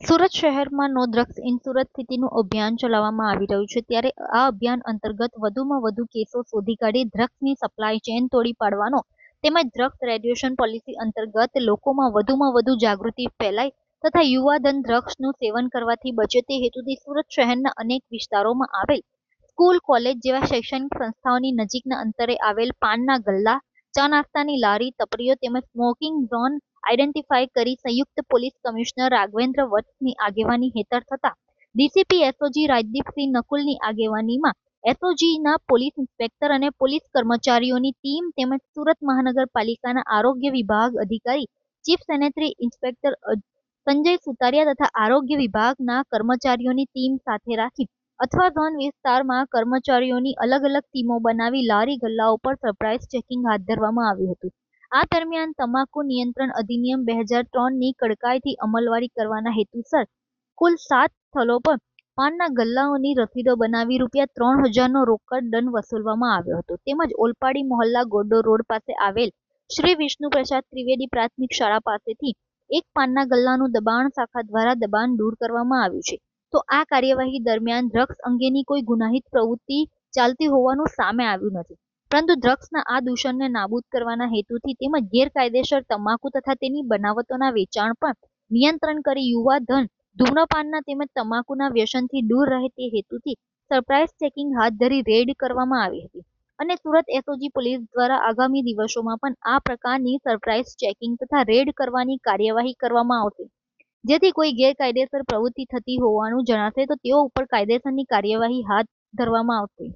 સુરત શહેરમાં નો drugs in Surat સ્થિતિનું અભિયાન ચલાવવામાં આવી રહ્યું છે. ત્યારે આ અભિયાન અંતર્ગત વધુમાં વધુ કેસો શોધી કાઢી ડ્રગ્સની સપ્લાય ચેન તોડી પાડવાનો તેમજ ડ્રગ્સ રેડ્યુશન પોલિસી અંતર્ગત લોકોમાં વધુમાં વધુ જાગૃતિ ફેલાય તથા યુવાધન ડ્રગ્સનું સેવન કરવાથી બચે તે હેતુથી સુરત શહેરના અનેક વિસ્તારોમાં આવેલ સ્કૂલ, કોલેજ જેવા શૈક્ષણિક સંસ્થાઓની નજીકના અંતરે આવેલ પાનના ગલ્લા, ચા નાસ્તાની લારી, તપરીઓ તેમજ સ્મોકિંગ ઝોન આઈડેન્ટિફાઈ કરી સંયુક્ત પોલીસ કમિશનર રાઘવેન્દ્ર વત્સની આગેવાની હેઠળ થતા ડીસીપી એસઓજી રાજદીપસિંહ નકુલની આગેવાનીમાં એસઓજીના પોલીસ ઇન્સ્પેક્ટર અને પોલીસ કર્મચારીઓની ટીમ તેમજ સુરત મહાનગરપાલિકાના આરોગ્ય વિભાગ અધિકારી, chief sanitary inspector Sanjay Sutariya તથા આરોગ્ય વિભાગના કર્મચારીઓની ટીમ સાથે રાખી અથવા ઝોન વિસ્તારમાં કર્મચારીઓની અલગ અલગ ટીમો બનાવી લારી ગલ્લાઓ પર સરપ્રાઇઝ ચેકિંગ હાથ ધરવામાં આવ્યું હતું. આ દરમિયાન તમાકુ નિયંત્રણ અધિનિયમ બે હજાર ત્રણની કડકાઈથી અમલવારી કરવાના હેતુસર કુલ સાત સ્થળો પર પાનના ગલ્લાઓની રસીદો બનાવી રૂપિયા ત્રણ હજારનો રોકડ દંડ વસૂલવામાં આવ્યો હતો. તેમજ ઓલપાડી મોહલ્લા ગોડો રોડ પાસે આવેલ શ્રી વિષ્ણુ પ્રસાદ ત્રિવેદી પ્રાથમિક શાળા પાસેથી એક પાનના ગલ્લાનું દબાણ શાખા દ્વારા દબાણ દૂર કરવામાં આવ્યું છે. તો આ કાર્યવાહી દરમિયાન ડ્રગ્સ અંગેની કોઈ ગુનાહિત પ્રવૃત્તિ ચાલતી હોવાનું સામે આવ્યું નથી. પરંતુ ડ્રગ્સના આ દૂષણને નાબૂદ કરવાના હેતુથી તેમજ ગેરકાયદેસર તમાકુ તથા તેની બનાવટોના વેચાણ પર નિયંત્રણ કરી યુવા ધન ધૂમ્રપાનના તેમજ તમાકુના વ્યસનથી દૂર રહે તે હેતુથી સરપ્રાઇઝ ચેકિંગ હાથ ધરી રેડ કરવામાં આવી હતી. અને સુરત એસઓજી પોલીસ દ્વારા આગામી દિવસોમાં પણ આ પ્રકારની સરપ્રાઇઝ ચેકિંગ તથા રેડ કરવાની કાર્યવાહી કરવામાં આવશે. જેથી કોઈ ગેરકાયદેસર પ્રવૃત્તિ થતી હોવાનું જણાશે તો તેઓ ઉપર કાયદેસરની કાર્યવાહી હાથ ધરવામાં આવશે.